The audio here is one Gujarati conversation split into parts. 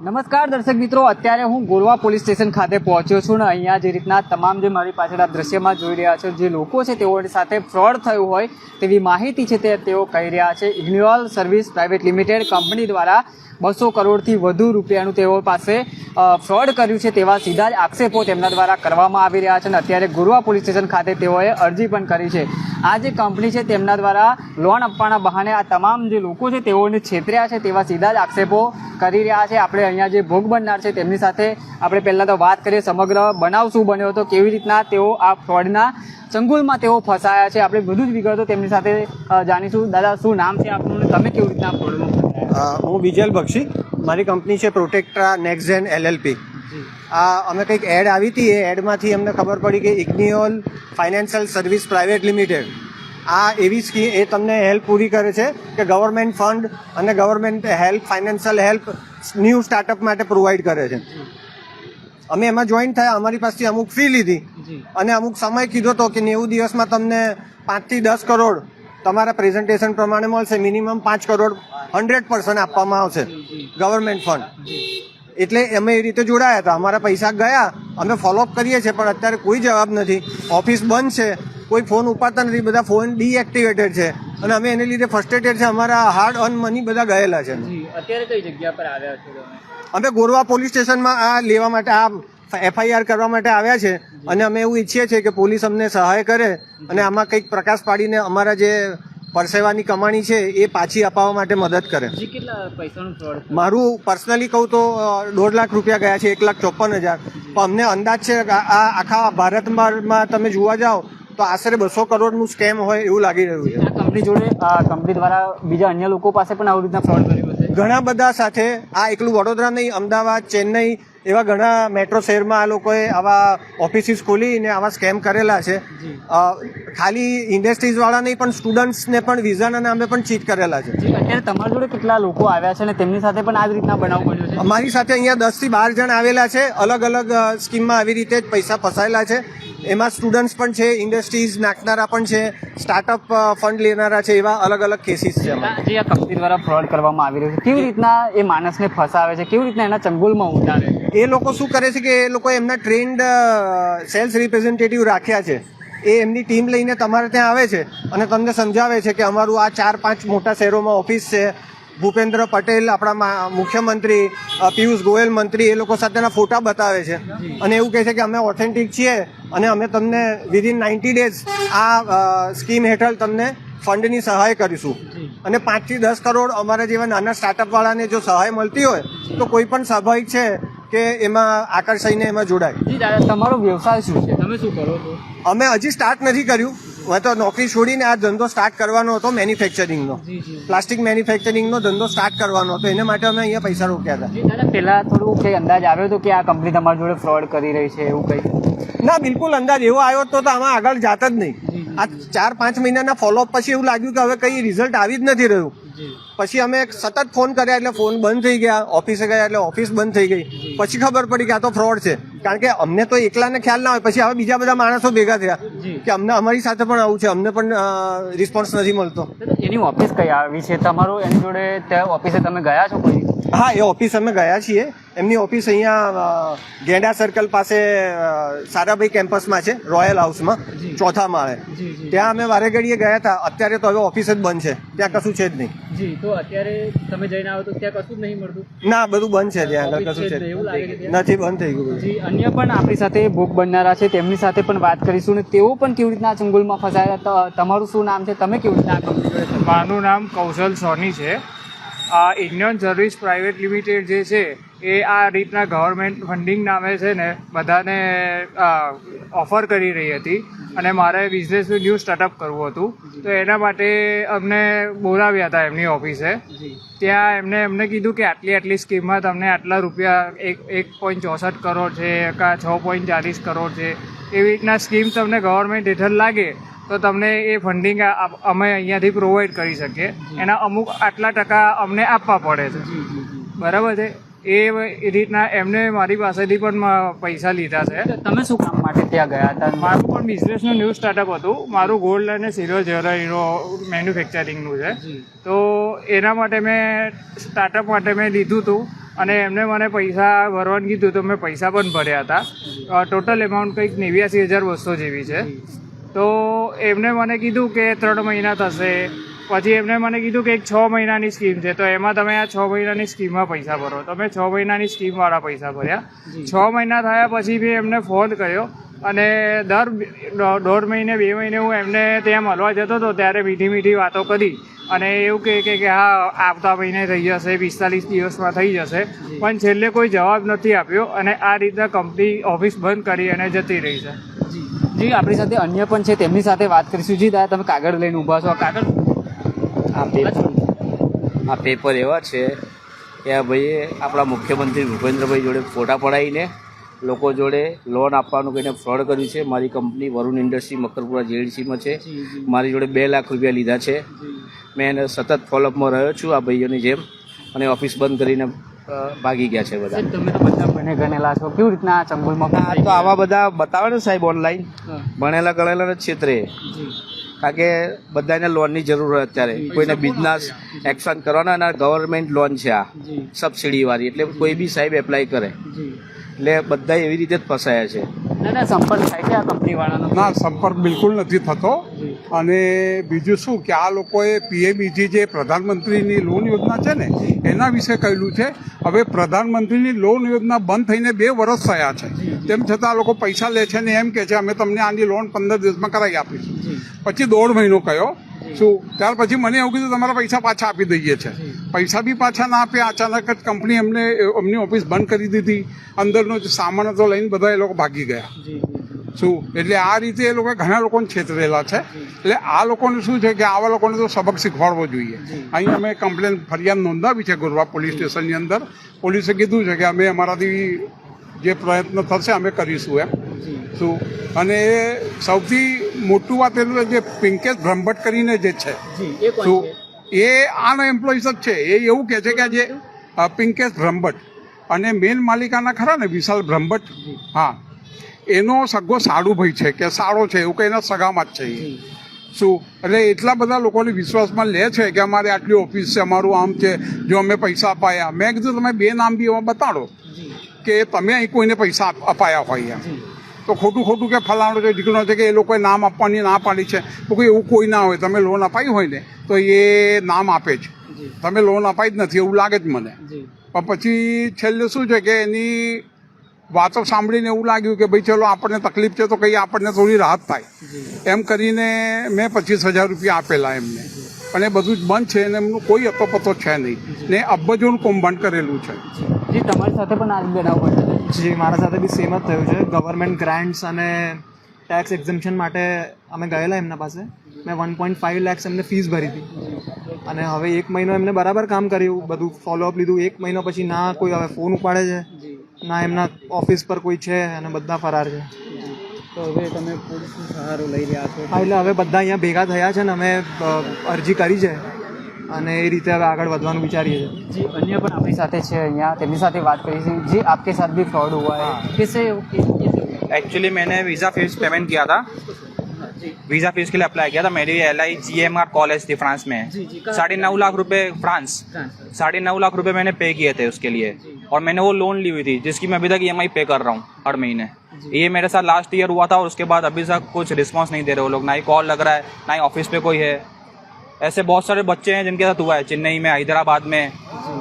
નમસ્કાર દર્શક મિત્રો, અત્યારે હું ગોરવા પોલીસ સ્ટેશન ખાતે પહોંચ્યો છું ને અહીંયા જે રીતના તમામ જે મારી પાછળ આ દ્રશ્યમાં જોઈ રહ્યા છે, જે લોકો છે તેઓની સાથે ફ્રોડ થયું હોય તેવી માહિતી છે તે તેઓ કહી રહ્યા છે. ઇન્યુઅલ સર્વિસ પ્રાઇવેટ લિમિટેડ કંપની દ્વારા બસો કરોડથી વધુ રૂપિયાનું તેઓ પાસે ફ્રોડ કર્યું છે તેવા સીધા જ આક્ષેપો તેમના દ્વારા કરવામાં આવી રહ્યા છે અને અત્યારે ગુરવા પોલીસ સ્ટેશન ખાતે તેઓએ અરજી પણ કરી છે. આ જે કંપની છે તેમના દ્વારા લોન આપવાના બહાને આ તમામ જે લોકો છે તેઓને છેતર્યા છે તેવા સીધા જ આક્ષેપો કરી રહ્યા છે. આપણે અહીંયા જે ભોગ બનનાર છે તેમની સાથે આપણે પહેલાં તો વાત કરીએ સમગ્ર બનાવ શું બન્યો હતો, કેવી રીતના તેઓ આ ફ્રોડના ચંગુલમાં તેઓ ફસાયા છે. આપણે બધું જ વિગતો તેમની સાથે જાણીશું. દાદા, શું નામ છે આપનું તમે કેવી રીતના ફ્રોડમાં હું બીજલ બક્ષી. મારી કંપની છે પ્રોટેક્ટ્રા નેક્સજેન એલએલપી. આ અમે કંઈક એડ આવી હતી એ એડમાંથી અમને ખબર પડી કે ઇગ્નિઓલ ફાઇનાન્શિયલ સર્વિસ પ્રાઇવેટ લિમિટેડ. આ એવી સ્કીમ એ તમને હેલ્પ પૂરી કરે છે કે ગવર્મેન્ટ ફંડ અને government help financial help new startup માટે પ્રોવાઈડ કરે છે. અમે એમાં જોઈન થયા અમારી પાસેથી અમુક ફી લીધી અને અમુક સમય કીધો હતો કે નેવું દિવસમાં તમને પાંચથી દસ કરોડ તમારા પ્રેઝન્ટેશન પ્રમાણે મળશે. મિનિમમ પાંચ કરોડ હંડ્રેડ પર્સન્ટ આપવામાં આવશે. ગવર્મેન્ટ ફંડ એટલે અમે એ રીતે જોડાયા હતા. અમારા પૈસા ગયા. અમે ફોલોઅપ કરીએ છીએ પણ અત્યારે કોઈ જવાબ નથી. ઓફિસ બંધ છે. કોઈ ફોન ઉપાડતા નથી. બધા ફોન ડીએક્ટિવેટેડ છે. અને અમે એને લીધે ફ્રસ્ટ્રેટેડ છે. અમારા હાર્ડ અર્ન મની બધા ગયેલા છે. અત્યારે કઈ જગ્યા પર આવ્યા છો અમે ગોરવા પોલીસ સ્ટેશનમાં આ લેવા માટે આ એફઆઈઆર કરવા માટે આવ્યા છે. અને અમે એવું ઈચ્છીએ છીએ કે પોલીસ અમને સહાય કરે અને આમાં કંઈક પ્રકાશ પાડીને અમારા જે પરસેવાની કમાણી છે એ પાછી અપાવવા માટે મદદ કરે. મારું પર્સનલી કહું તો દોઢ લાખ રૂપિયા ગયા છે એક લાખ ચોપન હજાર. પણ અમને અંદાજ છે આ આખા ભારતમાં તમે જોવા જાઓ તો આશરે બસો કરોડનું સ્કેમ હોય એવું લાગી રહ્યું છે. કંપની જોડે આ કંપની દ્વારા બીજા અન્ય લોકો પાસે પણ આવી રીતના ફ્રોડ કર્યું ઘણા બધા સાથે આ એકલું વડોદરા નહીં અમદાવાદ ચેન્નઈ એવા ઘણા મેટ્રો શહેરમાં આ લોકોએ આવા ઓફિસીસ ખોલીને આવા સ્કેમ કરેલા છે. ખાલી ઇન્ડસ્ટ્રીઝવાળા નહીં પણ સ્ટુડન્ટ્સને પણ વિઝાના નામે પણ ચીટ કરેલા છે. અત્યારે તમારા જોડે કેટલા લોકો આવ્યા છે અને તેમની સાથે પણ આ રીતના બનાવ બન્યો છે? અમારી સાથે અહીંયા દસથી બાર જણ આવેલા છે. અલગ અલગ સ્કીમમાં આવી રીતે જ પૈસા ફસાયેલા છે. એમાં સ્ટુડન્ટ્સ પણ છે ઇન્ડસ્ટ્રીઝ નાખનારા પણ છે સ્ટાર્ટઅપ ફંડ લેનારા છે એવા અલગ અલગ કેસીસ છે જે આ કંપની દ્વારા ફ્રોડ કરવામાં આવી રહ્યું છે કેવી રીતના એ માણસને ફસાવે છે કેવી રીતના એના ચંગુલમાં ઉતારે એ લોકો શું કરે છે કે એ લોકો એમના ટ્રેન્ડ સેલ્સ રિપ્રેઝેન્ટેટિવ રાખ્યા છે. એ એમની ટીમ લઈને તમારે ત્યાં આવે છે અને તમને સમજાવે છે કે અમારું આ ચાર પાંચ મોટા શહેરોમાં ઓફિસ છે ભૂપેન્દ્ર પટેલ આપણા મુખ્યમંત્રી પિયુષ ગોયલ મંત્રી એ લોકો સાથેના ફોટા બતાવે છે. અને એવું કહે છે કે અમે ઓથેન્ટિક છીએ અને અમે તમને વિધિન નાઇન્ટી ડેઝ આ સ્કીમ હેઠળ તમને ફંડની સહાય કરીશું. અને પાંચથી દસ કરોડ અમારા જેવા નાના સ્ટાર્ટઅપવાળાને જો સહાય મળતી હોય તો કોઈ પણ સ્વાભાવિક છે કે એમાં આકર્ષાઈને એમાં જોડાય. તમારો વ્યવસાય શું છે? તમે શું કરો છો? અમે હજી સ્ટાર્ટ નથી કર્યું. મેં તો નોકરી છોડીને આ ધંધો સ્ટાર્ટ કરવાનો હતો મેન્યુફેક્ચરિંગનો પ્લાસ્ટિક મેન્યુફેક્ચરિંગનો ધંધો સ્ટાર્ટ કરવાનો હતો. એના માટે અમે અહીંયા પૈસા રોક્યા હતા. પહેલા થોડું કઈ અંદાજ આવ્યો હતો કે આ કંપની તમારી જોડે ફ્રોડ કરી રહી છે એવું કઈ? ના બિલકુલ અંદાજ એવો આવ્યો હતો તો આમાં આગળ જાત જ નહીં. આ ચાર પાંચ મહિનાના ફોલોઅપ પછી એવું લાગ્યું કે હવે કઈ રિઝલ્ટ આવી જ નથી રહ્યું. પછી અમે સતત ફોન કર્યા એટલે ફોન બંધ થઈ ગયા ઓફિસે ગયા એટલે ઓફિસ બંધ થઈ ગઈ. પછી ખબર પડી કે આ તો ફ્રોડ છે. કારણ કે અમને તો એકલાને ખ્યાલ ના હોય પછી હવે બીજા બધા માણસો ભેગા થયા કે અમને અમારી સાથે પણ આવું છે અમને પણ રિસ્પોન્સ નથી મળતો. એની ઓફિસ કઈ આવી છે તમારું એની જોડે ત્યાં ઓફિસે તમે ગયા છો કોઈ? હા એ ઓફિસ અમે ગયા છીએ. એમની ઓફિસ અહીંયા ગેંડા સર્કલ પાસે સારાભાઈ કેમ્પસમાં છે રોયલ હાઉસમાં. ચોથા માળે. ત્યાં અમે વારે ઘડીએ ગયા હતા. અત્યારે તો હવે ઓફિસ જ બંધ છે. ત્યાં કશું છે જ નહીં. જી તો અત્યારે તમે જઈને આવો તો ત્યાં કશું જ નહીં મળતું? ના બધું બંધ છે ત્યાં. આગળ કશું છે? નથી બંધ થઈ ગયું જી અન્ય પણ આપણી સાથે ભોગ બનનારા છે. તેમની સાથે પણ વાત કરીશું ને તેઓ પણ કેવી રીતના ચંગુલમાં ફસાયા હતા? તમારું શું નામ છે? તમે કેવી રીતના? મારું નામ કૌશલ સોની છે. આ ઇન્ડિયન સર્વિસ પ્રાઇવેટ લિમિટેડ જે છે એ આ રીતના ગવર્મેન્ટ ફંડિંગ નામે છે ને બધાને ઓફર કરી રહી હતી. અને મારે બિઝનેસનું ન્યૂ સ્ટાર્ટઅપ કરવું હતું. તો એના માટે અમને બોલાવ્યા હતા એમની ઓફિસે ત્યાં એમને એમને કીધું કે આટલી આટલી સ્કીમમાં તમને આટલા રૂપિયા એક એક પોઈન્ટ ચોસઠ કરોડ છે કાં છ પોઈન્ટ ચાલીસ કરોડ છે. એવી રીતના સ્કીમ તમને ગવર્મેન્ટ હેઠળ લાગે તો તમને એ ફંડિંગ અમે અહીંયાથી પ્રોવાઈડ કરી શકીએ. એના અમુક આટલા ટકા અમને આપવા પડે છે. બરાબર છે? એ એ રીતના એમને મારી પાસેથી પણ પૈસા લીધા છે. તમે શું કામ માટે ત્યાં ગયા હતા? મારું પણ બિઝનેસનું ન્યૂ સ્ટાર્ટઅપ હતું. મારું ગોલ્ડ અને સિલ્વર જ્વેલરીનું મેન્યુફેક્ચરિંગનું છે. તો એના માટે મેં સ્ટાર્ટઅપ માટે મેં લીધું હતું અને એમને મને પૈસા ભરવાનું કીધું તો મેં પૈસા પણ ભર્યા હતા. ટોટલ એમાઉન્ટ કંઈક નેવ્યાસી હજાર બસો જેવી છે. તો એમને મને કીધું કે ત્રણ મહિના થશે. પછી એમને મને કીધું કે એક છ મહિનાની સ્કીમ છે. તો એમાં તમે આ છ મહિનાની સ્કીમમાં પૈસા ભરો. તો મેં છ મહિનાની સ્કીમવાળા પૈસા ભર્યા. છ મહિના થયા પછી બી એમને ફોન કર્યો અને દર દોઢ મહિને બે મહિને હું એમને ત્યાં મળવા જતો હતો ત્યારે મીઠી મીઠી વાતો કરી અને એવું કહે કે કે હા આવતા મહિને થઈ જશે પિસ્તાલીસ દિવસમાં થઈ જશે. પણ છેલ્લે કોઈ જવાબ નથી આપ્યો અને આ રીતના કંપની ઓફિસ બંધ કરી અને જતી રહી છે. જી આપણી સાથે અન્ય પણ છે તેમની સાથે વાત કરીશું. જી દાદા તમે કાગળ લઈને ઊભા છો. આ કાગળ આ પેપર આ પેપર એવા છે કે આ ભાઈએ આપણા મુખ્યમંત્રી ભૂપેન્દ્રભાઈ જોડે ફોટા પડાવીને લોકો જોડે લોન આપવાનું કહીને ફ્રોડ કર્યું છે. મારી કંપની વરુણ ઇન્ડસ્ટ્રી મકરપુરા જેડીસીમાં છે. મારી જોડે બે લાખ રૂપિયા લીધા છે. મેં એને સતત ફોલોઅપમાં રહ્યો છું આ ભાઈઓની જેમ. અને ઓફિસ બંધ કરીને ભાગી ગયા છે બધા. તમે તો બધા ભણે ગણેલા છો. કેવી રીતના આ ચંગુલમાં તો આવા બધા બતાવે ને સાહેબ ઓનલાઈન ભણેલા ગણેલા ક્ષેત્રે કારણ કે બધાને લોનની જરૂર હોય અત્યારે. કોઈને બિઝનેસ એક્શન કરવાના અને ગવર્મેન્ટ લોન છે આ. જી. સબસિડી વાળી. એટલે કોઈ બી સાહેબ એપ્લાય કરે. એટલે બધા એવી રીતે જ ફસાયા છે. દાદા સંપર્ક થાય છે આ કંપનીવાળાનો? ના સંપર્ક બિલકુલ નથી થતો. અને બીજું શું કે આ લોકોએ પીએમઈજી જે પ્રધાનમંત્રીની લોન યોજના છે ને એના વિશે કહેલું છે હવે પ્રધાનમંત્રીની લોન યોજના બંધ થઈને બે વર્ષ થયા છે. તેમ છતાં લોકો પૈસા લે છે ને એમ કે છે, અમે તમને આની લોન પંદર દિવસમાં કરાવી આપીશું. પછી દોઢ મહિનો કયો. શું? ત્યાર પછી મને એવું કીધું, તમારા પૈસા પાછા આપી દઈએ છે. પૈસા બી પાછા ના આપ્યા અચાનક જ કંપની એમને, એમની ઓફિસ બંધ કરી દીધી. અંદરનો સામાન હતો લઈને બધા એ લોકો ભાગી ગયા. શું? એટલે આ રીતે એ લોકો ઘણા લોકોને છેતરેલા છે. એટલે આ લોકોને શું છે કે આવા લોકોને તો સબક શીખવાડવો જોઈએ. અહીં અમે કમ્પ્લેન ફરિયાદ નોંધાવી છે ગોરવા પોલીસ સ્ટેશનની અંદર. પોલીસે કીધું છે કે અમે અમારાથી જે પ્રયત્ન થશે અમે કરીશું એમ. શું? અને સૌથી મોટું વાત એટલું જે પિંકેશ બ્રહ્મભટ્ટ કરીને જે છે શું? એ આનો એમ્પ્લોઈઝ જ છે. એ એવું કહે છે કે જે પિંકેશ બ્રહ્મભટ્ટ. અને મેન માલિકાના ખરા ને વિશાલ બ્રહ્મભટ્ટ. હા. એનો સગો સાડુભાઈ છે કે સાળો છે એવું કંઈ એના સગામાં જ છે શું? એટલે એટલા બધા લોકોને વિશ્વાસમાં લે છે કે અમારે આટલી ઓફિસ છે અમારું આમ છે જો અમે પૈસા અપાયા. મેં કીધું તમે બે નામ બી એમાં બતાડો કે તમે અહીં કોઈને પૈસા અપાયા હોય એમ. તો ખોટું ખોટું કે ફલાણો છે ઢીકણો છે કે એ લોકોએ નામ આપવાની ના પાડી છે. તો કોઈ એવું કોઈ ના હોય. તમે લોન અપાઈ હોય ને તો એ નામ આપે જ. તમે લોન અપાઈ જ નથી એવું લાગે જ મને. પણ પછી છેલ્લે શું છે કે એની વાતો સાંભળીને એવું લાગ્યું કે ભાઈ ચલો આપણને તકલીફ છે તો કંઈ આપણને થોડી રાહત થાય. એમ કરીને મેં પચીસ હજાર રૂપિયા આપેલા એમને. પણ એ બધું જ બંધ છે અને એમનું કોઈ અતોપતો છે નહીં. ને અબજોનું કૌભાંડ કરેલું છે. જી. તમારી સાથે પણ આ જ બનાવ બન્યો છે. જી મારા સાથે બી સેમ જ થયું છે. ગવર્મેન્ટ ગ્રાન્ટ્સ અને ટેક્સ એક્ઝમ્પશન માટે અમે ગયેલા એમના પાસે. મેં વન પોઈન્ટ ફાઇવ લેક્સ એમને ફીસ ભરી હતી. અને હવે એક મહિનો એમને બરાબર કામ કર્યું. બધું ફોલોઅપ લીધું. એક મહિનો પછી ના કોઈ હવે ફોન ઉપાડે છે. ના એમના ઓફિસ પર કોઈ છે અને બધા ફરાર છે તો હવે તમે પોલીસનો સહારો લઈ રહ્યા છો હા એટલે હવે બધા અહીંયા ભેગા થયા છે ને અમે અ, અરજી કરી છે અને એ રીતે હવે આગળ વધવાનું વિચારીએ છીએ जी अन्य पण अपनी साथ है यहाँ તેમની સાથે વાત કરી છે जी आपके साथ भी फ्रॉड हुआ है कैसे एक्चुअली मैंने वीज़ा फीस पेमेंट किया था वीज़ा फीस के लिए अप्लाई किया था मेरी L I G M R college थी फ्रांस जी, जी, में कहाँ साढ़े नौ लाख रुपए फ्रांस साढ़े नौ लाख रुपए मैंने पे किए थे उसके लिए और मैंने वो लोन ली हुई थी जिसकी मैं अभी तक ई पे कर रहा हूँ हर महीने ये मेरे साथ लास्ट ईयर हुआ था और उसके बाद अभी तक कुछ रिस्पॉन्स नहीं दे रहे वो लोग ना ही कॉल लग रहा है ना ही ऑफिस पे कोई है ऐसे बहुत सारे बच्चे हैं जिनके साथ हुआ है चेन्नई में हैदराबाद में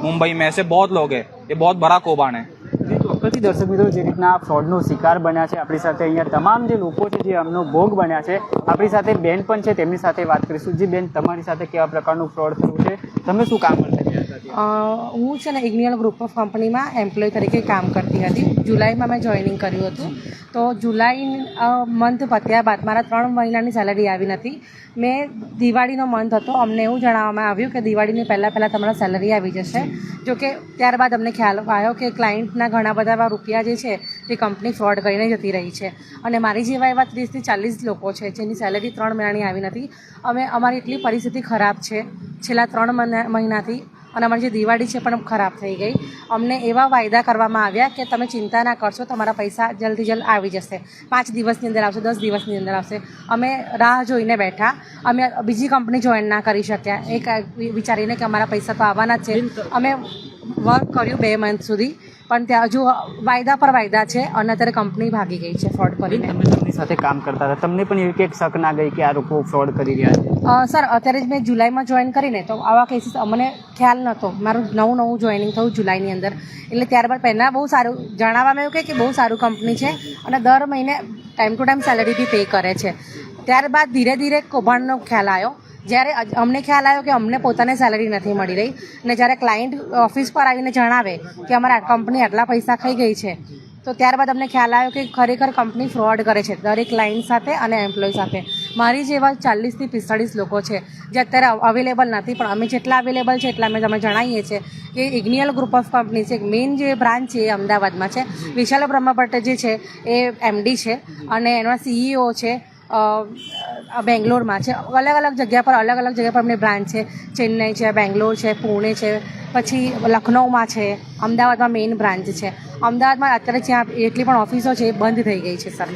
मुंबई में ऐसे बहुत लोग हैं ये बहुत बड़ा कौभांड है જે ચોક્કસથી દર્શક મિત્રો જે રીતના આ ફ્રોડનો શિકાર બન્યા છે આપણી સાથે અહીંયા તમામ જે લોકો છે જે આમનો ભોગ બન્યા છે આપણી સાથે બેન પણ છે તેમની સાથે વાત કરીશું જી બેન તમારી સાથે કેવા પ્રકારનું ફ્રોડ થયું છે તમે શું કામ હું છે ને ઇગ્નિયલ ગ્રુપ ઓફ કંપનીમાં એમ્પ્લોય તરીકે કામ કરતી હતી. જુલાઈમાં મેં જોઈનિંગ કર્યું હતું. તો જુલાઈ મંથ પત્યા બાદ મારા ત્રણ મહિનાની સેલેરી આવી નથી. મેં દિવાળીનો મંથ હતો. અમને એવું જણાવવામાં આવ્યું કે દિવાળીની પહેલાં પહેલાં તમારા સેલરી આવી જશે. જો કે ત્યારબાદ અમને ખ્યાલ આવ્યો કે ક્લાયન્ટના ઘણા બધા એવા રૂપિયા જે છે તે કંપની ફ્રોડ કરીને જતી રહી છે. અને મારી જેવા એવા ત્રીસથી ચાલીસ લોકો છે જેની સેલરી ત્રણ મહિનાની આવી નથી. અમે, અમારી એટલી પરિસ્થિતિ ખરાબ છે. છેલ્લા ત્રણ મહિના- મહિનાથી અને અમારી જે દિવાળી છે પણ ખરાબ થઈ ગઈ. અમને એવા વાયદા કરવામાં આવ્યા કે તમે ચિંતા ના કરશો, તમારા પૈસા જલ્દી જલ્દ આવી જશે. પાંચ દિવસની અંદર આવશે, દસ દિવસની અંદર આવશે. અમે રાહ જોઈને બેઠા. અમે બીજી કંપની જોઈન ના કરી શક્યા. એક વિચારીને કે અમારા પૈસા તો આવવાના જ છે. અમે વર્ક કર્યું બે મંથ સુધી, પણ ત્યાં હજુ વાયદા પર વાયદા છે. અને અત્યારે કંપની ભાગી ગઈ છે ફ્રોડ કરીને. તમે સાથે કામ કરતા હતા. તમને પણ એવી કંઈક શક ના ગઈ કે આ લોકો ફ્રોડ કરી રહ્યા છે? સર, અત્યારે જ મેં જુલાઈમાં જોઈન કરીને, તો આવા કેસીસ અમને ખ્યાલ નહોતો મારું નવું નવું જોઈનિંગ થયું જુલાઈની અંદર. એટલે ત્યારબાદ પહેલાં બહુ સારું જણાવવામાં આવ્યું કે કે બહુ સારું કંપની છે અને દર મહિને ટાઈમ ટુ ટાઈમ સેલરી બી પે કરે છે. ત્યારબાદ ધીરે ધીરે કૌભાંડનો ખ્યાલ આવ્યો. જ્યારે અમને ખ્યાલ આવ્યો કે અમને પોતાને સેલરી નથી મળી રહી અને જ્યારે ક્લાયન્ટ ઓફિસ પર આવીને જણાવે કે અમારા કંપની આટલા પૈસા ખાઈ ગઈ છે, તો ત્યારબાદ અમને ખ્યાલ આવ્યો કે ખરેખર કંપની ફ્રોડ કરે છે દરેક ક્લાયન્ટ સાથે અને એમ્પ્લોય સાથે. મારી જેવા ચાલીસથી પિસ્તાળીસ લોકો છે, જે અત્યારે અવેલેબલ નથી, પણ અમે જેટલા અવેલેબલ છે એટલા અમે તમે જણાવીએ છીએ કે ઇગ્નિયલ ગ્રુપ ઓફ કંપની છે મેઇન જે બ્રાન્ચ છે એ અમદાવાદમાં છે. વિશાલ બ્રહ્મભટ્ટ જે છે, એ એમડી છે અને એના સીઈઓ છે બેંગ્લોરમાં છે. અલગ અલગ જગ્યા પર, અલગ અલગ જગ્યા પર અમને બ્રાન્ચ છે. ચેન્નઈ છે, બેંગ્લોર છે, પુણે છે, પછી લખનૌમાં છે, અમદાવાદમાં મેઇન બ્રાન્ચ છે. અમદાવાદમાં અત્યારે જ્યાં એટલી પણ ઓફિસો છે એ બંધ થઈ ગઈ છે, સર.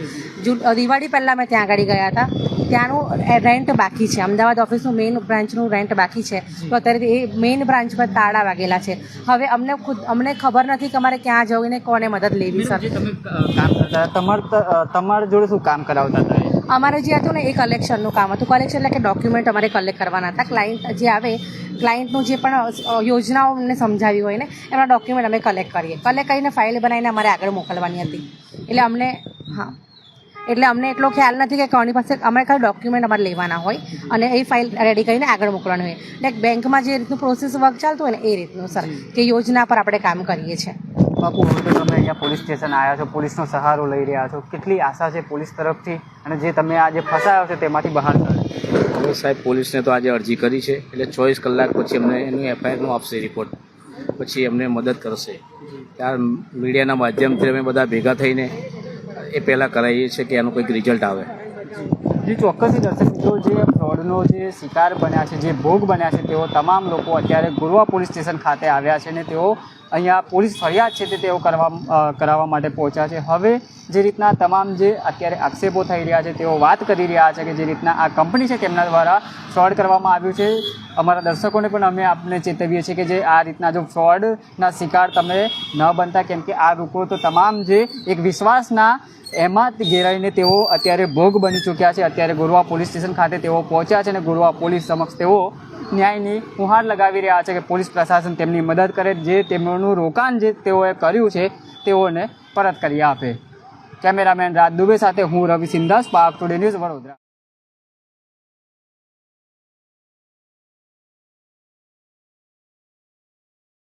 દિવાળી પહેલાં મેં ત્યાં આગળ ગયા હતા. ત્યાંનું રેન્ટ બાકી છે. અમદાવાદ ઓફિસનું મેઇન બ્રાન્ચનું રેન્ટ બાકી છે. તો અત્યારે એ મેઇન બ્રાન્ચ પર તાળા વાગેલા છે. હવે અમને ખુદ, અમને ખબર નથી કે અમારે ક્યાં જવું ને કોને મદદ લેવી, સર. તમારા તમારા જોડે શું કામ કરાવતા હતા? અમારે જે હતું ને, એ કલેક્શનનું કામ હતું. કલેક્શન એટલે કે ડોક્યુમેન્ટ અમારે કલેક્ટ કરવાના હતા. ક્લાયન્ટ જે આવે ક્લાયન્ટનું જે પણ યોજનાઓ અમને સમજાવી હોય ને એમના ડોક્યુમેન્ટ અમે કલેક્ટ કરીએ. કલેક્ટ કરીને ફાઇલ બનાવીને અમારે આગળ મોકલવાની હતી. એટલે અમને, હા. એટલે અમને એટલો ખ્યાલ નથી કે કોની પાસે અમારે ખાલી ડોક્યુમેન્ટ અમારે લેવાના હોય અને એ ફાઇલ રેડી કરીને આગળ મોકલવાની હોય. એટલે બેંકમાં જે રીતનું પ્રોસેસ વર્ક ચાલતું હોય ને, એ રીતનું સર કે યોજના પર આપણે કામ કરીએ છીએ. બાપુ હવે તો તમે અહીંયા પોલીસ સ્ટેશન આવ્યા છો પોલીસનો સહારો લઈ રહ્યા છો. કેટલી આશા છે પોલીસ તરફથી અને જે તમે આજે ફસાયો છો તેમાંથી બહાર કાઢો. હવે સાહેબ પોલીસને તો આજે અરજી કરી છે એટલે ચોવીસ કલાક પછી અમને એનું એફઆઈઆરનું આપશે રિપોર્ટ પછી એમને મદદ કરશે. ત્યાર મીડિયાના માધ્યમથી અમે બધા ભેગા થઈને એ પહેલાં કરાવીએ છીએ કે એનું કંઈક રિઝલ્ટ આવે. જે ચોક્કસથી દર્શક મિત્રો જે ફ્રોડનો જે શિકાર બન્યા છે, જે ભોગ બન્યા છે, તેઓ તમામ લોકો અત્યારે ગુરવા પોલીસ સ્ટેશન ખાતે આવ્યા છે અને તેઓ અહીંયા પોલીસ ફરિયાદ છે તે તેઓ કરવા કરાવવા માટે પહોંચ્યા છે. હવે જે રીતના તમામ જે અત્યારે આક્ષેપો થઈ રહ્યા છે, તેઓ વાત કરી રહ્યા છે કે જે રીતના આ કંપની છે તેમના દ્વારા ફ્રોડ કરવામાં આવ્યું છે. અમારા દર્શકોને પણ અમે આપને ચેતવીએ છીએ કે જે આ રીતના જો ફ્રોડના શિકાર તમે ન બનતા, કેમ કે આ લોકો તો તમામ જે એક વિશ્વાસના એમાં જ ઘેરાઈને તેઓ અત્યારે ભોગ બની ચૂક્યા છે. અત્યારે ગોરવા પોલીસ સ્ટેશન ખાતે તેઓ પહોંચ્યા છે અને ગોરવા પોલીસ સમક્ષ તેઓ ન્યાયની ગુહાર લગાવી રહ્યા છે કે પોલીસ પ્રશાસન તેમની મદદ કરે, જે તેમનું રોકાણ જે તેઓએ કર્યું છે, તેઓને પરત કરી આપે. કેમેરામેન રાજ દુબે સાથે હું રવિ સિંધાસ પાક ટુડે ન્યૂઝ વડોદરા.